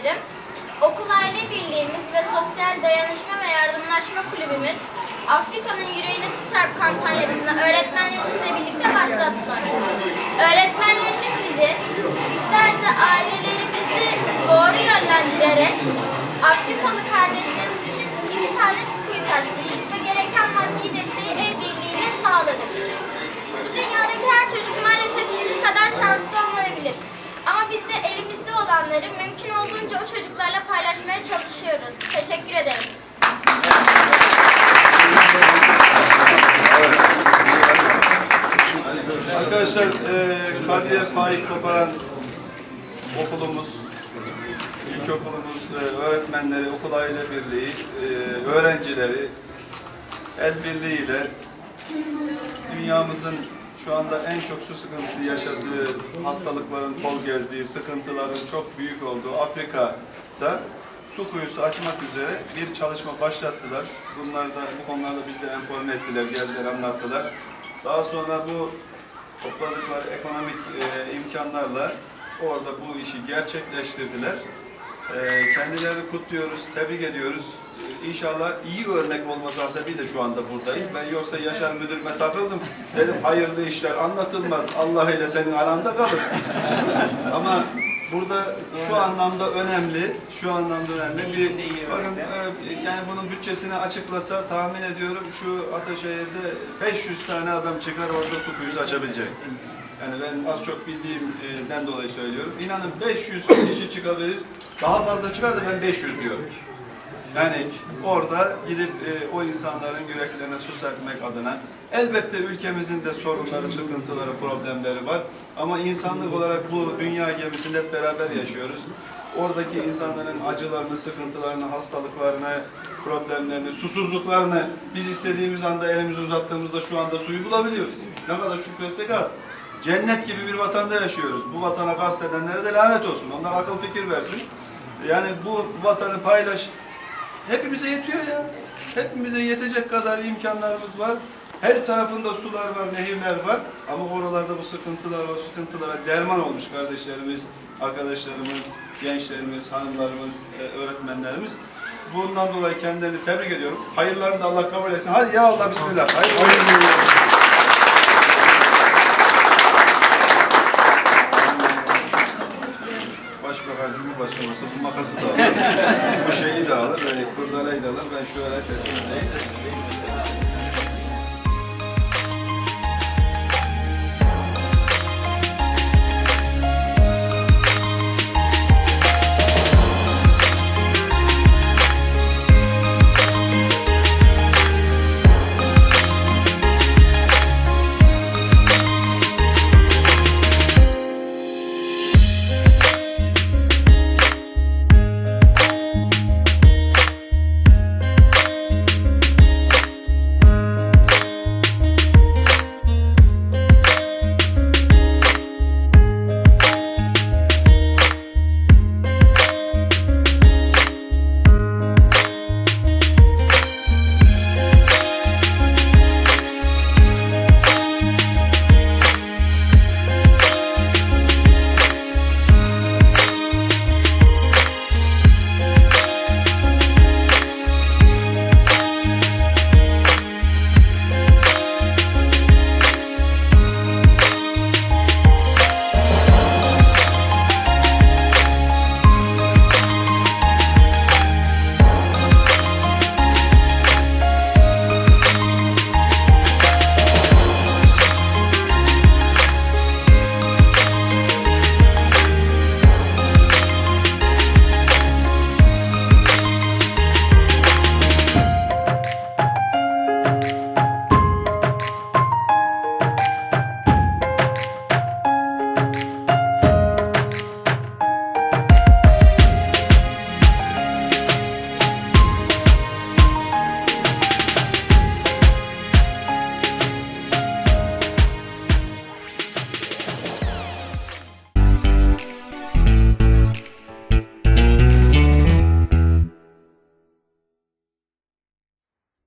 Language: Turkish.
isterim. Okul Aile Birliğimiz ve Sosyal Dayanışma ve Yardımlaşma Kulübümüz Afrika'nın Yüreğine Su Serp kampanyasını öğretmenlerimizle birlikte başlattılar. Öğretmenlerimiz bizi, bizler de ailelerimizi doğru yönlendirerek Afrikalı kardeşlerimiz için iki tane su kuyusu açtırdık ve gereken maddi desteği el birliğiyle sağladık. Bu dünyadaki her çocuk maalesef bizim kadar şanslı olmayabilir. Ama biz de elimizde olanları mümkün olduğunca o çocuklarla paylaşmaya çalışıyoruz. Teşekkür ederim. Arkadaşlar, e, Kadriye Faik Koparan okulumuz, ilkokulumuz, e, öğretmenleri, okul aile birliği, e, öğrencileri el birliğiyle dünyamızın şu anda en çok su sıkıntısı yaşadığı, hastalıkların kol gezdiği, sıkıntıların çok büyük olduğu Afrika'da su kuyusu açmak üzere bir çalışma başlattılar. Bunlar da bu konularda bizi de informe ettiler, geldiler, anlattılar. Daha sonra bu topladıkları ekonomik e, imkanlarla orada bu işi gerçekleştirdiler. E, kendilerini kutluyoruz, tebrik ediyoruz. İnşallah iyi örnek olması hasebiyle şu anda buradayız. Ben yoksa Yaşar müdürüme takıldım. Dedim hayırlı işler anlatılmaz. Allah ile senin aranda kalır. Ama burada şu anlamda önemli, şu anlamda önemli bir bakın e, yani bunun bütçesini açıklasa tahmin ediyorum şu Ataşehir'de 500 tane adam çıkar orada su kuyusu açabilecek. Yani ben az çok bildiğimden dolayı söylüyorum. İnanın 500 kişi çıkabilir. Daha fazla çıkar da ben 500 diyorum. Yani orada gidip e, o insanların yüreklerine su serpmek adına elbette ülkemizin de sorunları, sıkıntıları, problemleri var. Ama insanlık olarak bu dünya gemisinde hep beraber yaşıyoruz. Oradaki insanların acılarını, sıkıntılarını, hastalıklarını, problemlerini, susuzluklarını biz istediğimiz anda elimizi uzattığımızda şu anda suyu bulabiliyoruz. Ne kadar şükretsek az. Cennet gibi bir vatanda yaşıyoruz. Bu vatana kastedenlere de lanet olsun. Onlar akıl fikir versin. Yani bu vatanı paylaş, Hepimize yetiyor ya. Hepimize yetecek kadar imkanlarımız var. Her tarafında sular var, nehirler var. Ama oralarda bu sıkıntılar, o sıkıntılara derman olmuş kardeşlerimiz, arkadaşlarımız, gençlerimiz, hanımlarımız, e, öğretmenlerimiz. Bundan dolayı kendilerini tebrik ediyorum. Hayırlarını da Allah kabul etsin. Hadi ya Allah bismillah. Hayır, Başbakan, Cumhurbaşkanı bu makası da alır, bu şeyi de alır, böyle kurdaleyi de alır. Ben şöyle kesin